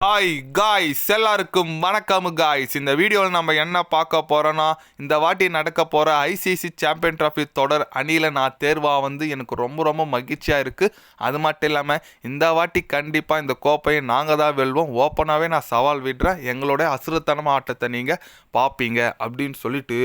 Hi guys எல்லாருக்கும் வணக்கம் guys இந்த வீடியோவில் நம்ம என்ன பார்க்க போகிறோன்னா இந்த வாட்டி நடக்க போகிற ஐசிசி சாம்பியன் ட்ராஃபி தொடர் அணியில் நான் தேர்வாக வந்து எனக்கு ரொம்ப ரொம்ப மகிழ்ச்சியாக இருக்குது அது மட்டும் இல்லாமல் இந்த வாட்டி கண்டிப்பாக இந்த கோப்பையை நாங்கள் தான் வெல்வோம். ஓப்பனாகவே நான் சவால் விடுறேன். எங்களோட அசுரத்தனமாக ஆட்டத்தை நீங்கள் பார்ப்பீங்க அப்படின்னு சொல்லிட்டு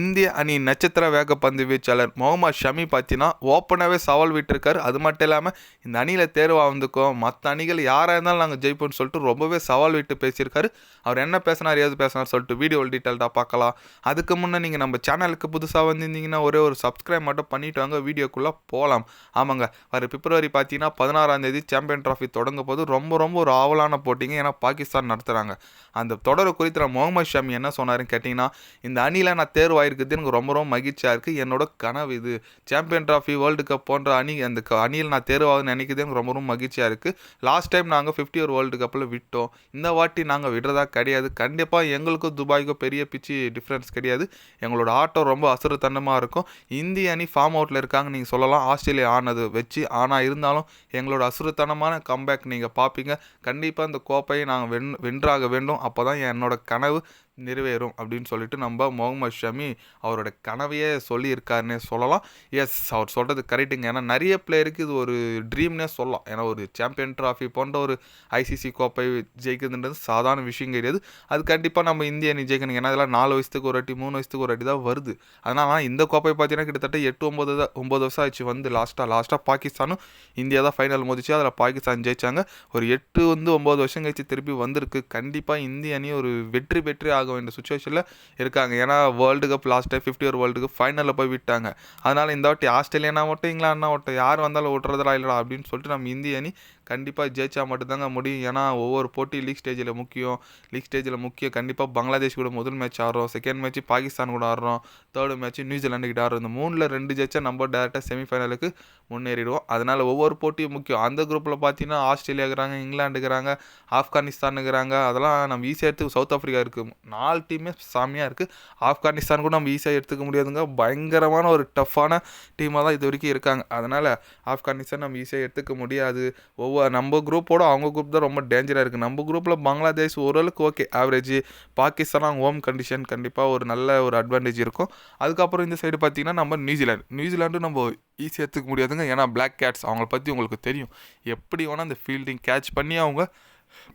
இந்திய அணி நட்சத்திர வேகப்பந்து வீச்சாளர் முகமது ஷமி பார்த்தீங்கன்னா ஓப்பனாகவே சவால் விட்டுருக்காரு. அது மட்டும் இல்லாமல் இந்த அணியில் தேர்வாக வந்துக்கும் மற்ற அணிகள் யாராக இருந்தாலும் நாங்கள் ஜெயிப்போம்னு சொல்லிட்டு ரொம்பவே சவால் விட்டு பேசியிருக்காரு. அவர் என்ன பேசினார் ஏது பேசினார் சொல்லிட்டு வீடியோ டீட்டெயில்டாக பார்க்கலாம். அதுக்கு முன்னே நீங்கள் நம்ம சேனலுக்கு புதுசாக வந்திருந்தீங்கன்னா ஒரே ஒரு சப்ஸ்கிரைப் மட்டும் பண்ணிட்டு வாங்க வீடியோக்குள்ளே போகலாம் ஆமாங்க. வர பிப்ரவரி பார்த்தீங்கன்னா பதினாறாம் தேதி சாம்பியன் ட்ராஃபி தொடங்க போது ரொம்ப ரொம்ப ஒரு ஆவலான போட்டிங்க ஏன்னா பாகிஸ்தான் நடத்துகிறாங்க அந்த தொடரை குறித்து நான் முகமது ஷமி என்ன சொன்னாருன்னு கேட்டிங்கன்னா இந்த அணியில் நான் தேர்வாயிருக்குது எனக்கு ரொம்ப ரொம்ப மகிழ்ச்சியாக இருக்குது என்னோட கனவு இது. சாம்பியன் ட்ராஃபி வேர்ல்டு கப் போன்ற அணி அந்த அணியில் நான் தேர்வாகுதுன்னு நினைக்கிறது எனக்கு ரொம்ப ரொம்ப மகிழ்ச்சியாக இருக்குது லாஸ்ட் டைம் நாங்கள் ஃபிஃப்டி ஒரு வேர்ல்டு கப்பில் விட்டோம். இந்த வாட்டி நாங்கள் விடுறதா கிடையாது. கண்டிப்பாக எங்களுக்கும் துபாய்க்கும் பெரிய பிச்சு டிஃப்ரென்ஸ் கிடையாது. எங்களோட ஆட்டம் ரொம்ப அசுரத்தனமாக இருக்கும். இந்திய அணி ஃபார்ம் அவுட்டில் இருக்காங்க நீங்கள் சொல்லலாம். ஆஸ்திரேலியா ஆனது வச்சு ஆனால் இருந்தாலும் எங்களோட அசுரத்தனமான கம்பேக் நீங்கள் பார்ப்பீங்க கண்டிப்பாக இந்த கோப்பையை நாங்கள் வென் வென்றாக வேண்டும். அப்போ தான் என்னோட கனவு நிறைவேறும் அப்படின்னு சொல்லிட்டு நம்ம முகமது ஷமி அவரோட கனவையே சொல்லியிருக்காருன்னே சொல்லலாம். எஸ் அவர் சொல்கிறது கரெக்டுங்க ஏன்னா நிறைய பிளேயருக்கு இது ஒரு ட்ரீம்னே சொல்லலாம். ஏன்னா ஒரு சாம்பியன் ட்ராஃபி போன்ற ஒரு ஐசிசி கோப்பை ஜெயிக்கிறதுன்றது சாதாரண விஷயம் கிடையாது. அது கண்டிப்பாக நம்ம இந்திய அணி ஜெயிக்கணும் ஏன்னா இதெல்லாம் நாலு வயசுக்கு ஒரு வாட்டி மூணு வயசுக்கு ஒரு வாட்டி தான் வருது. அதனால் இந்த கோப்பை பார்த்தீங்கன்னா கிட்டத்தட்ட எட்டு ஒம்பது தான் ஒம்பது வருஷம் ஆச்சு வந்து லாஸ்ட்டாக லாஸ்ட்டாக பாகிஸ்தானும் இந்தியா தான் ஃபைனல் மோதிச்சு அதில் பாகிஸ்தான் ஜெயிச்சாங்க. ஒரு எட்டு வந்து ஒம்பது வருஷம் கழிச்சு திருப்பி வந்திருக்கு. கண்டிப்பாக இந்திய அணி ஒரு வெற்றி பெற்று ஆக வேண்டிய சுச்சுவேஷனில் இருக்காங்க. ஏன்னா world cup last time fifty ஒரு வேர்ல்டு கப் ஃபைனலில் போய் விட்டாங்க. அதனால் இந்த வாட்டி ஆஸ்திரேலியானா மட்டும் இங்கிலாந்துனா மட்டும் யார் வந்தாலும் ஓட்டுறதா இல்லைடா அப்படின்னு சொல்லிட்டு நம்ம இந்திய அணி கண்டிப்பாக ஜெயிச்சா மட்டும்தாங்க முடியும். ஏன்னா ஒவ்வொரு போட்டி லீக் ஸ்டேஜில் முக்கியம். லீக் ஸ்டேஜில் முக்கியம். கண்டிப்பாக பங்களாதேஷ் கூட முதல் மேட்ச் ஆடுறோம். செகண்ட் மேட்ச் பாகிஸ்தான் கூட ஆடுறோம். தேர்டு மேட்ச் நியூசிலாண்டு கிட்ட ஆடுறோம். இந்த மூணில் ரெண்டு ஜெயிச்சா நம்ம டேரெக்டாக செமிஃபைனலுக்கு முன்னேறிடுவோம். அதனால் ஒவ்வொரு போட்டியும் முக்கியம். அந்த குரூப்பில் பார்த்தீங்கன்னா ஆஸ்திரேலியா இருக்கிறாங்க இங்கிலாண்டு இருக்கிறாங்க ஆப்கானிஸ்தான் இருக்கிறாங்க அதெல்லாம் நம்ம ஈஸியாக எடுத்து சவுத் ஆஃப்ரிக்கா இருக்குது நாலு டீமே சாமியாக இருக்குது ஆப்கானிஸ்தான் கூட நம்ம ஈஸியாக எடுத்துக்க முடியாதுங்க. பயங்கரமான ஒரு டஃப்பான டீமாக தான் இது வரைக்கும் இருக்காங்க. அதனால் ஆப்கானிஸ்தான் நம்ம ஈஸியாக எடுத்துக்க முடியாது. ஒவ்வொரு நம்ம குரூப்போட அவங்க குரூப் தான் ரொம்ப டேஞ்சராக இருக்குது நம்ம குரூப்பில் பங்களாதேஷ் ஓரளவுக்கு okay average Pakistan home condition கண்டிப்பாக ஒரு நல்ல ஒரு அட்வான்டேஜ் இருக்கும். அதுக்கப்புறம் இந்த சைடு பார்த்தீங்கன்னா நம்ம நியூசிலாந்து. நியூசிலாண்டு நம்ம ஈஸியாக எடுத்துக்க முடியாதுங்க. ஏன்னா பிளாக் கேட்ஸ் அவங்கள பற்றி உங்களுக்கு தெரியும். எப்படி வேணால் அந்த ஃபீல்டிங் கேட்ச் பண்ணி அவங்க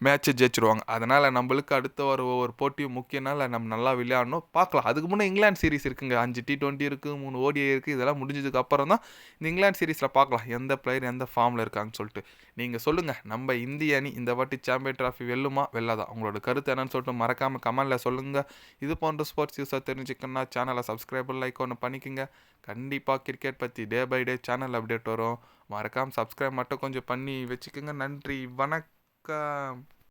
மேட்ச்சை ஜெயிச்சிருவாங்க. அதனால் நம்மளுக்கு அடுத்த ஒரு ஒவ்வொரு போட்டியும் முக்கியனால நம்ம நல்லா விளையாடணும். பார்க்கலாம். அதுக்கு முன்னே இங்கிலாந்து சீரிஸ் இருக்குங்க. அஞ்சு டி டுவெண்ட்டி இருக்குது மூணு ஓடிஐ இருக்குது இதெல்லாம் முடிஞ்சதுக்கு அப்புறம் தான் இந்த இங்கிலாந்து சீரிஸில் பார்க்கலாம். எந்த பிளேயர் எந்த ஃபார்மில் இருக்காங்கன்னு சொல்லிட்டு. நீங்கள் சொல்லுங்கள் நம்ம இந்திய அணி இந்த வாட்டி சாம்பியன் ட்ராஃபி வெல்லுமா? வெல்லாதா? உங்களோட கருத்து என்னன்னு சொல்லிட்டு மறக்காமல் கமெண்டில் சொல்லுங்கள் இது போன்ற ஸ்போர்ட்ஸ் யூஸாக தெரிஞ்சுக்கணும்னா சேனலை சப்ஸ்கிரைபர் லைக் ஒன்று பண்ணிக்கோங்க. கண்டிப்பாக கிரிக்கெட் பற்றி day by day channel update வரும். மறக்காமல் சப்ஸ்கிரைப் மட்டும் கொஞ்சம் பண்ணி வச்சுக்கோங்க. நன்றி. வணக்கம். ошибка